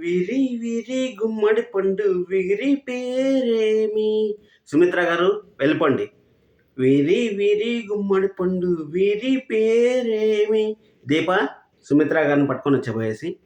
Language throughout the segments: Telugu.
విరి విరి గుమ్మడి పండు విరి పేరేమి? సుమిత్ర గారు వెళ్ళిపోండి. విరి విరి గుమ్మడి పండు విరి పేరేమి? దీప సుమిత్ర గారిని పట్టుకొని వచ్చేపోయేసి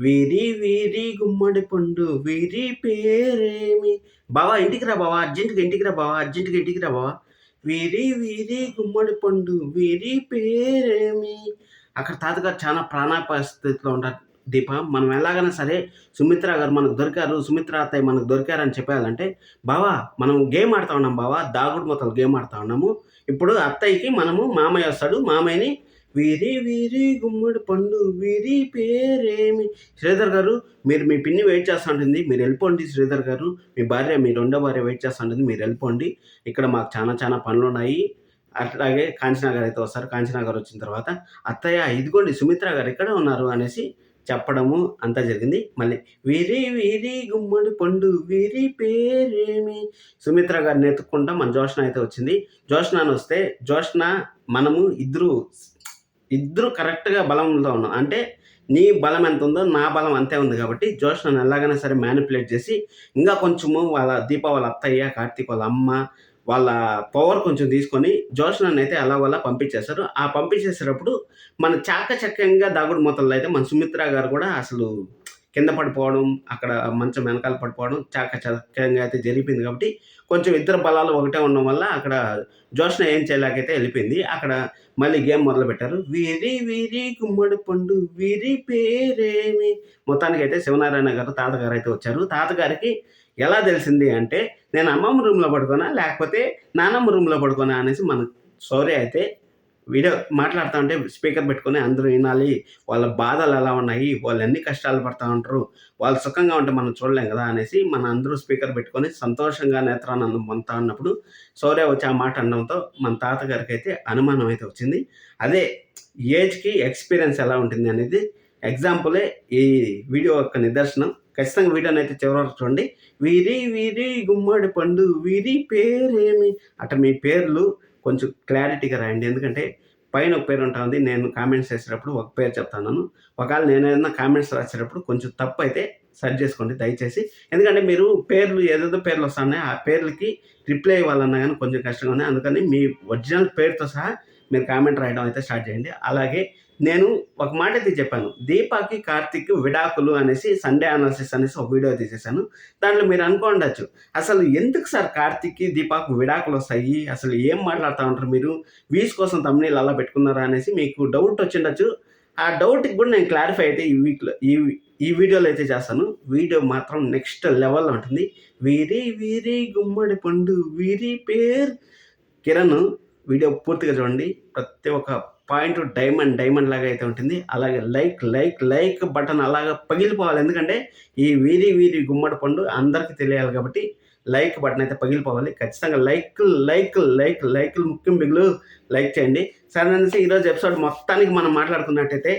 విరి విరి గుమ్మడి పండు విరి పేరేమి? బావా ఇంటికి రా బావా అర్జెంటుగా ఇంటికి రా బావా అర్జెంటుగా ఇంటికి రా బావా. విరి విరి గుమ్మడి పండు విరి పేరేమి? అక్కడ తాతగారు చాలా ప్రాణాపరిస్థితిలో ఉంటారు. దీప మనం ఎలాగైనా సరే సుమిత్ర గారు మనకు దొరికారు సుమిత్ర అత్తయ్య మనకు దొరికారని చెప్పాలంటే బావా మనం గేమ్ ఆడుతా ఉన్నాం బావా దాగుడు మూతలు గేమ్ ఆడుతా ఉన్నాము. ఇప్పుడు అత్తయ్యకి మనము మామయ్య వస్తాడు మామయ్యని వీరి వీరి గుమ్మడి పండు వీరి పేరేమి? శ్రీధర్ గారు మీరు మీ పిన్ని వెయిట్ చేస్తూ ఉంటుంది మీరు వెళ్ళిపోండి శ్రీధర్ గారు. మీ భార్య మీ రెండో భార్య వెయిట్ చేస్తూ ఉంటుంది మీరు వెళ్ళిపోండి. ఇక్కడ మాకు చాలా చాలా పనులు ఉన్నాయి. అట్లాగే కాంచనా గారు అయితే వస్తారు కాంచనా గారు వచ్చిన తర్వాత అత్తయ్య ఇదిగోండి సుమిత్ర గారు ఇక్కడే ఉన్నారు అనేసి చెప్పడము అంతా జరిగింది. మళ్ళీ వీరి వీరి గుమ్మడి పండు వీరి పేరేమి? సుమిత్ర గారిని ఎత్తుక్కుంటా మన జోష్న అయితే వచ్చింది. జోష్న అని వస్తే జోష్న మనము ఇద్దరు ఇద్దరు కరెక్ట్గా బలంతో ఉన్నాం. అంటే నీ బలం ఎంత ఉందో నా బలం అంతే ఉంది కాబట్టి జోష్నను ఎలాగైనా సరే మ్యానిపులేట్ చేసి ఇంకా కొంచెము వాళ్ళ దీపావళి అత్తయ్య కార్తీక్ వాళ్ళ అమ్మ వాళ్ళ పవర్ కొంచెం తీసుకొని జోష్నన్ అయితే అలా వాళ్ళ పంపించేశారు ఆ పంపించేసేటప్పుడు మన చాకచక్యంగా దాగుడు మూతల్లో అయితే మన సుమిత్ర గారు కూడా అసలు కింద పడిపోవడం అక్కడ మంచం వెనకాల పడిపోవడం చాకచక్యంగా అయితే జరిగిపోయింది కాబట్టి కొంచెం ఇద్దరు బలాలు ఒకటే ఉండడం వల్ల అక్కడ జోష్న ఏం చేయలేకైతే వెళ్ళిపోయింది. అక్కడ మళ్ళీ గేమ్ మొదలుపెట్టారు. వీరి వీరి గుమ్మడి పండు వీరి పేరేమి? మొత్తానికి అయితే శివనారాయణ గారు తాతగారు అయితే వచ్చారు. తాతగారికి ఎలా తెలిసింది అంటే నేను అమ్మమ్మ రూమ్లో పడుకోనా? లేకపోతే నానమ్మ రూమ్లో పడుకోనా? అనేసి మన సౌర్య అయితే వీడియో మాట్లాడుతూ ఉంటే స్పీకర్ పెట్టుకొని అందరూ వినాలి. వాళ్ళ బాధలు ఎలా ఉన్నాయి? వాళ్ళు ఎన్ని కష్టాలు పడుతూ ఉంటారు? వాళ్ళు సుఖంగా ఉంటే మనం చూడలేం కదా? అనేసి మన అందరూ స్పీకర్ పెట్టుకొని సంతోషంగా నేత్రానందం పొందుతా ఉన్నప్పుడు సౌర్య వచ్చి ఆ మాట అనడంతో మన తాతగారికి అయితే అనుమానం అయితే వచ్చింది. అదే ఏజ్కి ఎక్స్పీరియన్స్ ఎలా ఉంటుంది అనేది ఎగ్జాంపులే ఈ వీడియో యొక్క నిదర్శనం. ఖచ్చితంగా వీడియోని అయితే చివరి వరకు చూడండి. వీరి వీరి గుమ్మడి పండు వీరి పేరేమి? అట మీ పేర్లు కొంచెం క్లారిటీగా రాయండి. ఎందుకంటే పైన ఒక పేరు ఉంటుంది నేను కామెంట్స్ చేసేటప్పుడు ఒక పేరు చెప్తాను. ఒకవేళ నేను ఏదైనా కామెంట్స్ రాసేటప్పుడు కొంచెం తప్పు అయితే సెర్చ్ చేసుకోండి దయచేసి. ఎందుకంటే మీరు పేర్లు ఏదేదో పేర్లు వస్తున్నాయి ఆ పేర్లకి రిప్లై ఇవ్వాలన్నా కానీ కొంచెం కష్టంగా ఉన్నాయి అందుకని మీ ఒరిజినల్ పేరుతో సహా మీరు కామెంట్ రాయడం అయితే స్టార్ట్ చేయండి. అలాగే నేను ఒక మాట అయితే చెప్పాను. దీపాకి కార్తిక్ విడాకులు అనేసి సండే అనాలిసిస్ అనేసి ఒక వీడియో తీసేసాను దాంట్లో మీరు అనుకోండొచ్చు. అసలు ఎందుకు సార్ కార్తిక్కి దీపాకు విడాకులు వస్తాయి? అసలు ఏం మాట్లాడుతూ ఉంటారు మీరు? వీస్ కోసం తమిళ అలా పెట్టుకున్నారా అనేసి మీకు డౌట్ వచ్చిండొచ్చు. ఆ డౌట్కి కూడా నేను క్లారిఫై అయితే ఈ వీక్లో ఈ ఈ వీడియోలో అయితే చేస్తాను. వీడియో మాత్రం నెక్స్ట్ లెవెల్లో ఉంటుంది. వీరి వీరి గుమ్మడి పండు వీరి పేరు కిరణ్. వీడియో పూర్తిగా చూడండి. ప్రతి ఒక్క పాయింట్ డైమండ్ డైమండ్ లాగా అయితే ఉంటుంది. అలాగే లైక్ లైక్ లైక్ బటన్ అలాగా పగిలిపోవాలి. ఎందుకంటే ఈ వీరి వీరి గుమ్మడి పండు అందరికీ తెలియాలి కాబట్టి లైక్ బటన్ అయితే పగిలిపోవాలి. ఖచ్చితంగా లైక్ లైక్ లైక్ లైక్లు ముఖ్యం బిగులు లైక్ చేయండి. సరే అనేసి ఈరోజు ఎపిసోడ్ మొత్తానికి మనం మాట్లాడుకున్నట్టయితే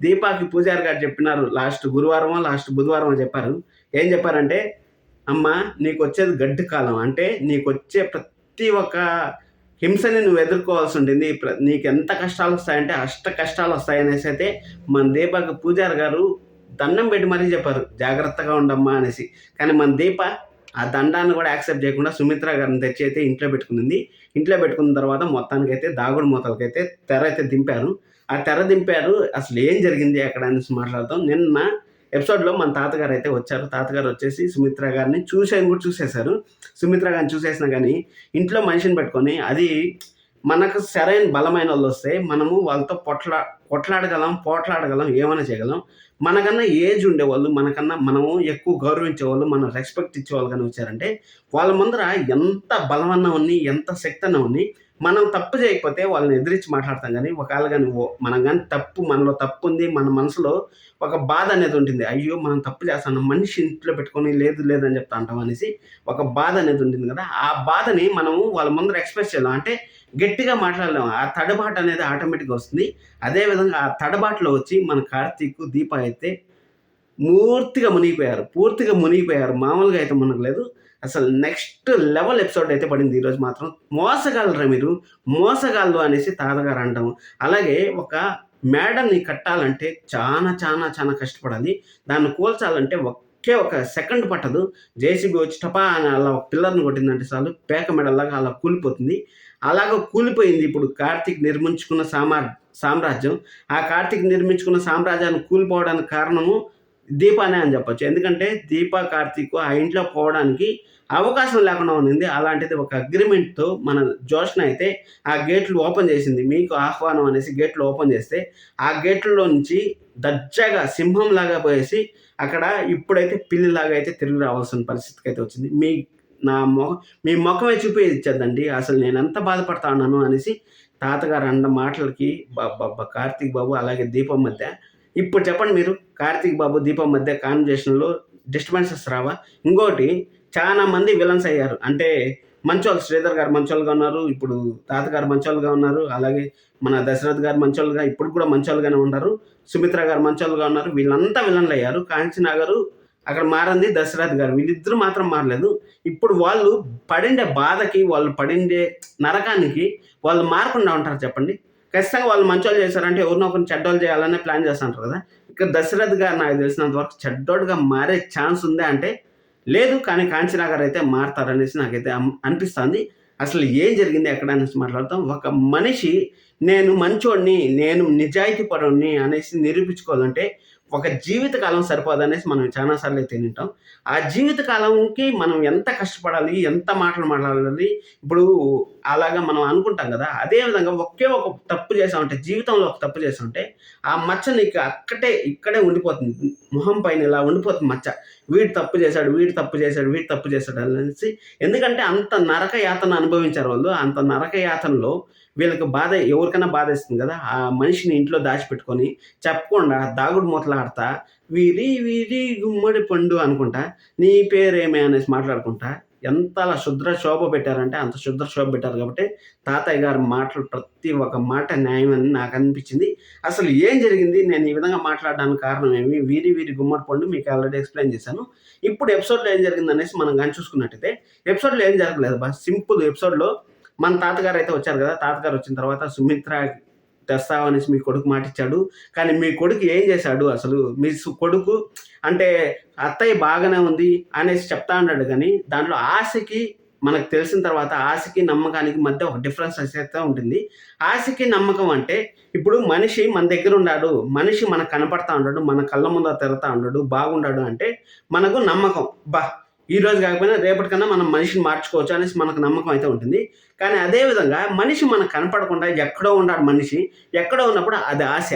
దీపాకి పూజారి గారు చెప్పినారు. లాస్ట్ గురువారమో లాస్ట్ బుధవారమో చెప్పారు. ఏం చెప్పారంటే అమ్మ నీకు వచ్చేది గడ్డి కాలం. అంటే నీకు వచ్చే ప్రతి ఒక్క హింసని నువ్వు ఎదుర్కోవాల్సి ఉంటుంది. ప్ర- నీకు ఎంత కష్టాలు వస్తాయంటే అష్ట కష్టాలు వస్తాయనేసి అయితే మన దీపక్ పూజారి గారు దండం పెట్టి మరీ చెప్పారు. జాగ్రత్తగా ఉండమ్మా అనేసి. కానీ మన దీప ఆ దండాన్ని కూడా యాక్సెప్ట్ చేయకుండా సుమిత్ర గారిని తెచ్చి అయితే ఇంట్లో పెట్టుకుంది. ఇంట్లో పెట్టుకున్న తర్వాత మొత్తానికి అయితే దాగుడు మూతలకైతే తెర అయితే దింపారు. ఆ తెర దింపారు. అసలు ఏం జరిగింది అక్కడ అనేసి మాట్లాడతాం. నిన్న ఎపిసోడ్లో మన తాతగారు అయితే వచ్చారు. తాతగారు వచ్చేసి సుమిత్ర గారిని చూసేది కూడా చూసేశారు. సుమిత్ర గారిని చూసేసినా కానీ ఇంట్లో మనిషిని పెట్టుకొని అది మనకు సరైన బలమైన వాళ్ళు వస్తే మనము వాళ్ళతో పొట్లా కొట్లాడగలం పోట్లాడగలం ఏమైనా చేయగలం. మనకన్నా ఏజ్ ఉండేవాళ్ళు మనకన్నా మనము ఎక్కువ గౌరవించే వాళ్ళు మనం రెస్పెక్ట్ ఇచ్చేవాళ్ళు కానీ వచ్చారంటే వాళ్ళ ముందర ఎంత బలమన్నా ఉన్ని ఎంత శక్తి అన్న ఉన్ని మనం తప్పు చేయకపోతే వాళ్ళని ఎదిరించి మాట్లాడతాం కానీ ఒకవేళ కానీ ఓ- మనం కానీ తప్పు మనలో తప్పు ఉంది మన మనసులో ఒక బాధ అనేది ఉంటుంది. అయ్యో మనం తప్పు చేస్తాను మనిషి ఇంట్లో పెట్టుకొని లేదు లేదని చెప్తా అంటాం అనేసి ఒక బాధ అనేది ఉంటుంది కదా. ఆ బాధని మనము వాళ్ళ ముందర ఎక్స్ప్రెస్ చేయాలి. అంటే గట్టిగా మాట్లాడలేము. ఆ తడబాటు అనేది ఆటోమేటిక్గా వస్తుంది. అదేవిధంగా ఆ తడబాటులో వచ్చి మన కార్తీక్ దీప అయితే పూర్తిగా మునిగిపోయారు. పూర్తిగా మునిగిపోయారు. మామూలుగా అయితే మునగలేదు. అసలు నెక్స్ట్ లెవెల్ ఎపిసోడ్ అయితే పడింది ఈరోజు మాత్రం. మోసగాళ్ళరా మీరు. మోసగాళ్ళు అనేసి తాతగారు అంటాము. అలాగే ఒక మేడని కట్టాలంటే చాలా చాలా చాలా కష్టపడాలి. దాన్ని కూల్చాలంటే ఒకే ఒక సెకండ్ పట్టదు. జేసీబీ వచ్చి టపా అని అలా ఒక పిల్లర్ని కొట్టిందంటే చాలు. పేక మెడల్లాగా అలా కూలిపోతుంది. అలాగా కూలిపోయింది ఇప్పుడు కార్తీక్ నిర్మించుకున్న సామా సామ్రాజ్యం. ఆ కార్తీక్ నిర్మించుకున్న సామ్రాజ్యాన్ని కూలిపోవడానికి కారణము దీపానే అని చెప్పొచ్చు. ఎందుకంటే దీప కార్తీక్ ఆ ఇంట్లో పోవడానికి అవకాశం లేకుండా ఉన్నింది. అలాంటిది ఒక అగ్రిమెంట్తో మన జోష్న అయితే ఆ గేట్లు ఓపెన్ చేసింది. మీకు ఆహ్వానం అనేసి గేట్లు ఓపెన్ చేస్తే ఆ గేట్లలో నుంచి దర్జాగా సింహంలాగా పోయేసి అక్కడ ఇప్పుడైతే పిల్లిలాగా అయితే తిరిగి రావాల్సిన పరిస్థితికి అయితే వచ్చింది. మీ నా మొ మీ ముఖమే చూపించద్దండి అసలు నేను ఎంత బాధపడతా ఉన్నాను అనేసి తాతగారు అన్న మాటలకి బాబా కార్తీక్ బాబు అలాగే దీపం మధ్య ఇప్పుడు చెప్పండి మీరు కార్తీక్ బాబు దీపం మధ్య కాన్వర్జేషన్లో డిస్టర్బెన్సెస్ రావా? ఇంకోటి చాలా మంది విలన్స్ అయ్యారు. అంటే మంచోళ్ళు శ్రీధర్ గారు మంచోళ్ళుగా ఉన్నారు ఇప్పుడు తాతగారు మంచోళ్ళుగా ఉన్నారు అలాగే మన దశరథ్ గారు మంచోళ్ళుగా ఇప్పుడు కూడా మంచోళ్ళుగానే ఉన్నారు సుమిత్ర గారు మంచోళ్ళుగా ఉన్నారు వీళ్ళంతా విలన్లు అయ్యారు. కాంచనా గారు అక్కడ మారింది దశరథ్ గారు వీళ్ళిద్దరూ మాత్రం మారలేదు. ఇప్పుడు వాళ్ళు పడిండే బాధకి వాళ్ళు పడిండే నరకానికి వాళ్ళు మారకుండా ఉంటారు చెప్పండి. ఖచ్చితంగా వాళ్ళు మంచోళ్ళు చేశారంటే ఎవరినో ఒకరిని చెడ్డోళ్ళు చేయాలనే ప్లాన్ చేస్తుంటారు కదా. ఇక్కడ దశరథ్ గారు నాకు తెలిసినంత వరకు చెడ్డోడుగా మారే ఛాన్స్ ఉందే అంటే లేదు కానీ కాంచనా గారు అయితే మారతారనేసి నాకైతే అనిపిస్తుంది. అసలు ఏం జరిగింది ఎక్కడ అనేసి మాట్లాడతాం. ఒక మనిషి నేను మంచోడిని నేను నిజాయితీ పరుణ్ణి అనేసి నిరూపించుకోవాలంటే ఒక జీవితకాలం సరిపోదనేసి మనం చాలాసార్లు అయితే తింటాం. ఆ జీవితకాలంకి మనం ఎంత కష్టపడాలి ఎంత మాటలు మాట్లాడాలి ఇప్పుడు అలాగా మనం అనుకుంటాం కదా అదేవిధంగా ఒకే ఒక తప్పు చేసామంటే జీవితంలో ఒక తప్పు చేసామంటే ఆ మచ్చ నీకు అక్కడే ఇక్కడే ఉండిపోతుంది. మొహం పైన ఇలా ఉండిపోతుంది మచ్చ. వీడు తప్పు చేశాడు వీడు తప్పు చేశాడు వీడు తప్పు చేశాడు అనేసి. ఎందుకంటే అంత నరక యాతన అనుభవించారు వాళ్ళు. అంత నరక యాతనలో వీళ్ళకి బాధ ఎవరికైనా బాధ ఇస్తుంది కదా? ఆ మనిషిని ఇంట్లో దాచిపెట్టుకొని చెప్పకుండా దాగుడు మొదలాడతా వీరి వీరి గుమ్మడి పండు అనుకుంటా నీ పేరేమే అనేసి మాట్లాడుకుంటా ఎంత అలా శుద్ర శోభ పెట్టారంటే అంత శుద్ర శోభ పెట్టారు కాబట్టి తాతయ్య గారి మాటలు ప్రతి ఒక్క మాట న్యాయమని నాకు అనిపించింది. అసలు ఏం జరిగింది? నేను ఈ విధంగా మాట్లాడడానికి కారణం ఏమి? వీరి వీరి గుమ్మడి పండు మీకు ఆల్రెడీ ఎక్స్ప్లెయిన్ చేశాను. ఇప్పుడు ఎపిసోడ్లో ఏం జరిగింది అనేసి మనం కానీ చూసుకున్నట్టయితే ఎపిసోడ్లో ఏం జరగలేదు బా సింపుల్ ఎపిసోడ్లో మన తాతగారు అయితే వచ్చారు కదా తాతగారు వచ్చిన తర్వాత సుమిత్ర తెస్తావు అనేసి మీ కొడుకు మాటిచ్చాడు కానీ మీ కొడుకు ఏం చేశాడు అసలు? మీ సు- కొడుకు అంటే అత్తయ్య బాగానే ఉంది అనేసి చెప్తా ఉన్నాడు కానీ దాంట్లో ఆశకి మనకు తెలిసిన తర్వాత ఆశకి నమ్మకానికి మధ్య ఒక డిఫరెన్స్ అయితే ఉంటుంది. ఆశకి నమ్మకం అంటే ఇప్పుడు మనిషి మన దగ్గర ఉన్నాడు మనిషి మనకు కనపడతా ఉన్నాడు మన కళ్ళ ముందర తిరుగుతూ ఉన్నాడు బాగుండాడు అంటే మనకు నమ్మకం. బా ఈ రోజు కాకపోయినా రేపటికన్నా మనం మనిషిని మార్చుకోవచ్చు అనేసి మనకు నమ్మకం అయితే ఉంటుంది. కానీ అదేవిధంగా మనిషి మనకు కనపడకుండా ఎక్కడో ఉన్నాడు మనిషి ఎక్కడో ఉన్నప్పుడు అది ఆశ.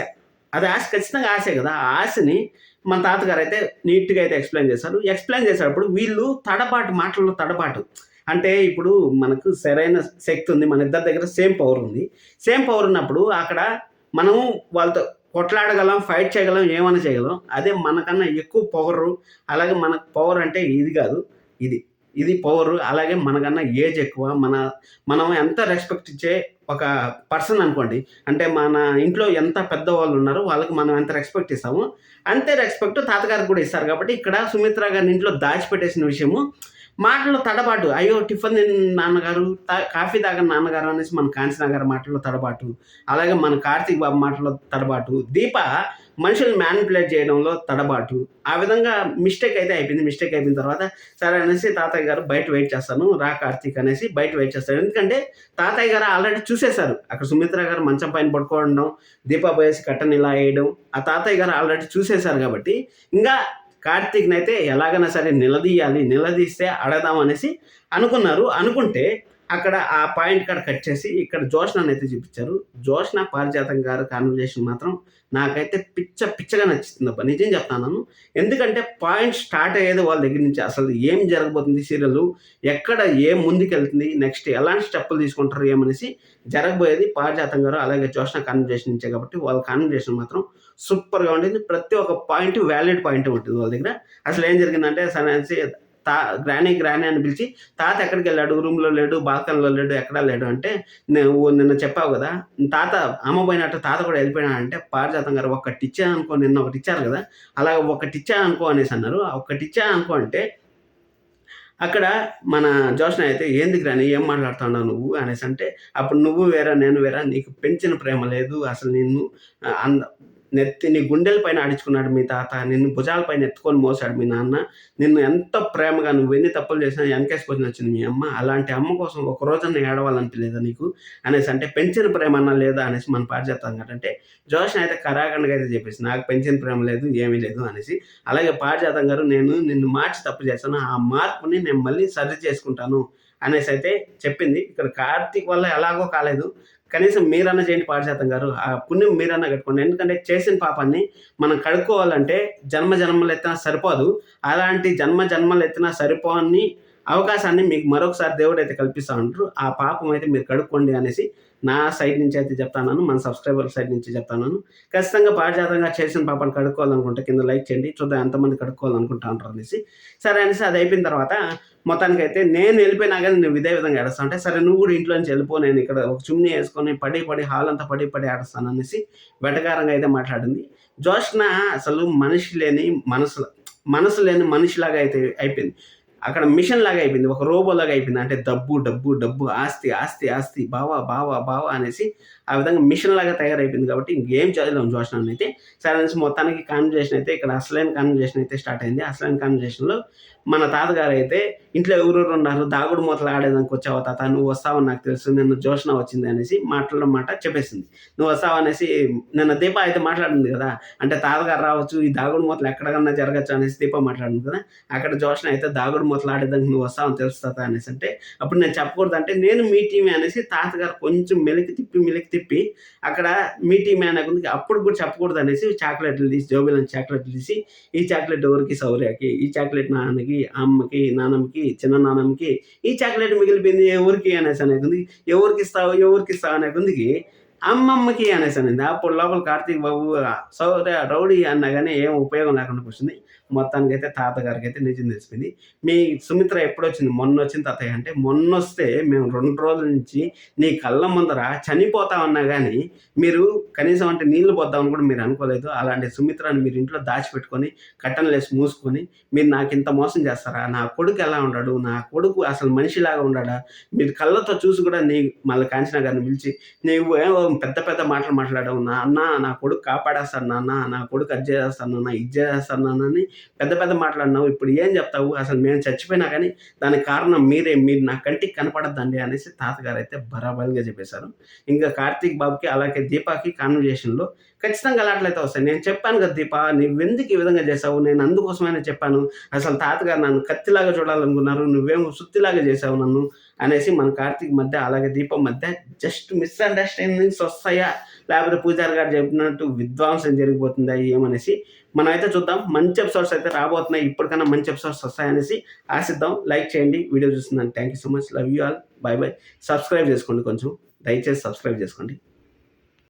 అది ఆశ ఖచ్చితంగా ఆశే కదా. ఆ ఆశని మన తాతగారు అయితే నీట్గా అయితే ఎక్స్ప్లెయిన్ చేశారు. ఎక్స్ప్లెయిన్ చేసేటప్పుడు వీళ్ళు తడబాటు మాటల్లో తడబాటు. అంటే ఇప్పుడు మనకు సరైన శక్తి ఉంది. మన ఇద్దరి దగ్గర సేమ్ పవర్ ఉంది. సేమ్ పవర్ ఉన్నప్పుడు అక్కడ మనము వాళ్ళతో కొట్లాడగలం ఫైట్ చేయగలం ఏమైనా చేయగలం అదే మనకన్నా ఎక్కువ పవరు అలాగే మనకు పవర్ అంటే ఇది కాదు ఇది ఇది పవర్ అలాగే మనకన్నా ఏజ్ ఎక్కువ మన మనం ఎంత రెస్పెక్ట్ ఇచ్చే ఒక పర్సన్ అనుకోండి అంటే మన ఇంట్లో ఎంత పెద్ద వాళ్ళు ఉన్నారో వాళ్ళకి మనం ఎంత రెస్పెక్ట్ ఇస్తామో అంతే రెస్పెక్ట్ తాతగారికి కూడా ఇస్తారు. కాబట్టి ఇక్కడ సుమిత్ర గారిని ఇంట్లో దాచిపెట్టేసిన విషయము మాటల్లో తడబాటు. అయ్యో టిఫిన్ నాన్నగారు తా- కాఫీ తాగని నాన్నగారు అనేసి మన కాంచనా గారి మాటల్లో తడబాటు. అలాగే మన కార్తీక్ బాబు మాటల్లో తడబాటు. దీప మనుషుల్ని మ్యానిపులేట్ చేయడంలో తడబాటు. ఆ విధంగా మిస్టేక్ అయితే అయిపోయింది. మిస్టేక్ అయిపోయిన తర్వాత సరే అనేసి తాతయ్య గారు బయట వెయిట్ చేస్తాను రా కార్తీక్ అనేసి బయట వెయిట్ చేస్తాడు. ఎందుకంటే తాతయ్య గారు ఆల్రెడీ చూసేశారు. అక్కడ సుమిత్ర గారు మంచం పైన పడుకోవడం దీపా పోయేసి కట్టని ఇలా వేయడం ఆ తాతయ్య గారు ఆల్రెడీ చూసేశారు కాబట్టి ఇంకా కార్తీక్ని అయితే ఎలాగైనా సరే నిలదీయాలి నిలదీస్తే అడదాం అనేసి అనుకున్నారు. అనుకుంటే అక్కడ ఆ పాయింట్ కాడ కట్ చేసి ఇక్కడ జోష్నాని అయితే చూపించారు. జోష్న పారిజాతం గారు కాన్వర్జేషన్ మాత్రం నాకైతే పిచ్చ పిచ్చగా నచ్చుతుంది అబ్బా. నిజం చెప్తాను ఎందుకంటే పాయింట్ స్టార్ట్ అయ్యేది వాళ్ళ దగ్గర నుంచి అసలు ఏం జరగబోతుంది సీరియల్ ఎక్కడ ఏం ముందుకెళ్తుంది నెక్స్ట్ ఎలాంటి స్టెప్పులు తీసుకుంటారు ఏమనేసి జరగబోయేది పారిజాతం గారు అలాగే జోష్న కాన్వర్జేషన్ నుంచే కాబట్టి వాళ్ళ కాన్వర్జేషన్ మాత్రం సూపర్గా ఉంటుంది ప్రతి ఒక్క పాయింట్ వ్యాలిడ్ పాయింట్ ఉంటుంది వాళ్ళ దగ్గర. అసలు ఏం జరిగిందంటే సరే తా గ్రానీ గ్రానీ అని పిలిచి తాత ఎక్కడికి వెళ్ళాడు? రూమ్లో లేడు బాల్కన్లో లేడు ఎక్కడా లేడు? అంటే నువ్వు నిన్న చెప్పావు కదా తాత అమ్మ పోయినట్టు తాత కూడా వెళ్ళిపోయినా అంటే పారిజాతం గారు ఒకటి ఇచ్చాను అనుకో నిన్న ఒకటి ఇచ్చారు కదా అలా ఒకటి ఇచ్చాను అనుకో అనేసి అన్నారు. ఒకటి ఇచ్చాను అనుకో అంటే అక్కడ మన జోష్న అయితే ఏందికి గ్రాని ఏం మాట్లాడుతున్నావు నువ్వు? అనేసి అంటే అప్పుడు నువ్వు వేరా నేను వేరా నీకు పెంచిన ప్రేమ లేదు అసలు నిన్ను అంద నెత్తి నీ గుండెలపైన ఆడించుకున్నాడు మీ తాత నిన్ను భుజాలపైన ఎత్తుకొని మోసాడు మీ నాన్న. నిన్ను ఎంత ప్రేమగా నువ్వు ఎన్ని తప్పులు చేసినా వెనకేసుకొని వచ్చింది మీ అమ్మ. అలాంటి అమ్మ కోసం ఒక రోజున ఏడవాలనిపించలేదా నీకు? అనేసి అంటే పెంచిన ప్రేమ అన్నా లేదా అనేసి మనం పాటు చేస్తాం అంటే జోష్న అయితే కరాఖండగా అయితే చెప్పేసి నాకు పెంచిన ప్రేమ లేదు ఏమీ లేదు అనేసి. అలాగే పారిజాతం గారు నేను నిన్ను మార్చి తప్పు చేస్తాను ఆ మార్పుని నేను మళ్ళీ సరి చేసుకుంటాను అనేసి అయితే చెప్పింది. ఇక్కడ కార్తీక్ వల్ల ఎలాగో కాలేదు. కనీసం మీరన్నా చేయండి పాఠశాతం గారు ఆ పుణ్యం మీరన్నా కట్టుకోండి. ఎందుకంటే చేసిన పాపాన్ని మనం కడుక్కోవాలంటే జన్మ జన్మలు ఎత్తినా సరిపోదు. అలాంటి జన్మ జన్మలు ఎత్తినా సరిపోని అవకాశాన్ని మీకు మరొకసారి దేవుడు అయితే కల్పిస్తా ఉంటారు. ఆ పాపం అయితే మీరు కడుక్కోండి అనేసి నా సైడ్ నుంచి అయితే చెప్తాను మన సబ్స్క్రైబర్ సైడ్ నుంచి చెప్తాను ఖచ్చితంగా పారిజాతంగా చేసిన పాపాన్ని కడుక్కోవాలనుకుంటే కింద లైక్ చేయండి. చూద్దాం ఎంతమంది కడుక్కోవాలనుకుంటా ఉంటారు అనేసి. సరే అనేసి అది అయిపోయిన తర్వాత మొత్తానికి అయితే నేను వెళ్ళిపోయినా కానీ నువ్వు ఇదే విధంగా ఏడుస్తా అంటే సరే నువ్వు కూడా ఇంట్లో నుంచి వెళ్ళిపో నేను ఇక్కడ ఒక చుమ్ని వేసుకొని పడి పడి హాల్ అంతా పడి పడి ఆడుస్తాను అనేసి వెటకారంగా అయితే మాట్లాడింది. జోష్న అసలు మనిషి లేని మనసు మనసు లేని మనిషిలాగా అయితే అయిపోయింది. అక్కడ మిషన్ లాగా అయిపోయింది ఒక రోబో లాగా అయిపోయింది. అంటే డబ్బు డబ్బు డబ్బు ఆస్తి ఆస్తి ఆస్తి బావా బావా బావా అనేసి ఆ విధంగా మిషన్ లాగా తయారైపోయింది కాబట్టి ఇంకేం చదివాం జోష్న అయితే సరే అనేసి మొత్తానికి కాన్వర్జేషన్ అయితే ఇక్కడ అసలైన కాన్వర్జేషన్ అయితే స్టార్ట్ అయింది. అసలైన కాన్వర్జేషన్లో మన తాతగారు అయితే ఇంట్లో ఎవరెవరు ఉన్నారు? దాగుడు మూతలు ఆడేదానికి వచ్చావా తాత? నువ్వు వస్తావని నాకు తెలుసు. నిన్న జోష్న వచ్చింది అనేసి మాట్లాడడం మాట చెప్పేసింది. నువ్వు వస్తావు అనేసి నిన్న దీప అయితే మాట్లాడింది కదా? అంటే తాతగారు రావచ్చు ఈ దాగుడు మూతలు ఎక్కడికన్నా జరగచ్చు అనేసి దీప మాట్లాడింది కదా? అక్కడ జోష్న అయితే దాగుడు మూతలు ఆడేదానికి నువ్వు వస్తావని తెలుస్తా అనేసి అంటే అప్పుడు నేను చెప్పకూడదు అంటే నేను మీ టీమే అనేసి తాతగారు కొంచెం మెలికి తిప్పి మెలికి తిప్పి అక్కడ మీ టీమే అనే అప్పుడు కూడా చెప్పకూడదు అనేసి చాక్లెట్లు తీసి జోబిలని చాక్లెట్లు తీసి ఈ చాక్లెట్ ఎవరికి సౌర్యకి ఈ చాక్లెట్ నాన్నకి అమ్మకి నాన్నమ్మకి చిన్న నాన్నమ్మకి ఈ చాక్లెట్ మిగిలిపోయింది ఎవరికి అనేసి అనేది ఎవరికి ఇస్తావు ఎవరికి ఇస్తావు అనేది అమ్మమ్మకి అనేసి అనేది. అప్పుడు లోపల కార్తీక్ బాబు సౌర్య రౌడీ అన్నా కానీ ఏం ఉపయోగం లేకుండా కూర్చుంది. మొత్తానికి అయితే తాతగారికి అయితే నిజం తెలిసింది మీ సుమిత్ర ఎప్పుడు వచ్చింది మొన్న వచ్చింది తాతయ్య అంటే మొన్న వస్తే మేము రెండు రోజుల నుంచి నీ కళ్ళ ముందర చనిపోతామన్నా కానీ మీరు కనీసం అంటే నీళ్ళు పోద్దామని కూడా మీరు అనుకోలేదు. అలాంటి సుమిత్రని మీరు ఇంట్లో దాచిపెట్టుకొని కట్టనలు వేసి మూసుకొని మీరు నాకు ఇంత మోసం చేస్తారా? నా కొడుకు ఎలా ఉన్నాడు నా కొడుకు అసలు మనిషిలాగా ఉన్నాడా మీరు కళ్ళతో చూసి కూడా నీ మళ్ళీ కాంచనా గారిని పిలిచి నీవు పెద్ద పెద్ద మాటలు మాట్లాడావు. నా అన్న నా కొడుకు కాపాడేస్తాను నాన్న నా కొడుకు అది చేస్తాను నాన్న ఇది చేస్తాను నాన్న అని పెద్ద పెద్ద మాట్లాడినావు ఇప్పుడు ఏం చెప్తావు? అసలు మేము చచ్చిపోయినా కానీ దానికి కారణం మీరే మీరు నా కంటికి కనపడద్దండి అనేసి తాతగారు అయితే బరాబరిగా చెప్పేశారు. ఇంకా కార్తీక్ బాబుకి అలాగే దీపాకి కాన్వర్జేషన్లో ఖచ్చితంగా అలాట్లయితే వస్తాయి. నేను చెప్పాను కదా దీప నువ్వెందుకు ఈ విధంగా చేసావు? నేను అందుకోసమైనా చెప్పాను. అసలు తాతగారు నన్ను కత్తిలాగా చూడాలనుకున్నారు. నువ్వేమో సుత్తిలాగా చేసావు నన్ను అనేసి మన కార్తీక్ మధ్య అలాగే దీపం మధ్య జస్ట్ మిస్అండర్స్టాండింగ్స్ వస్తాయా? లేకపోతే పూజారి గారు చెప్పినట్టు విద్వాంసం జరిగిపోతుందా ఏమనేసి మనం అయితే చూద్దాం. మంచి ఎపిసోడ్స్ అయితే రాబోతున్నాయి. ఇప్పటికన్నా మంచి ఎపిసోడ్స్ వస్తాయనేసి ఆశిద్దాం. లైక్ చేయండి. వీడియో చూస్తున్నాను thank you so much love you all bye bye subscribe చేసుకోండి కొంచెం. దయచేసి సబ్స్క్రైబ్ చేసుకోండి.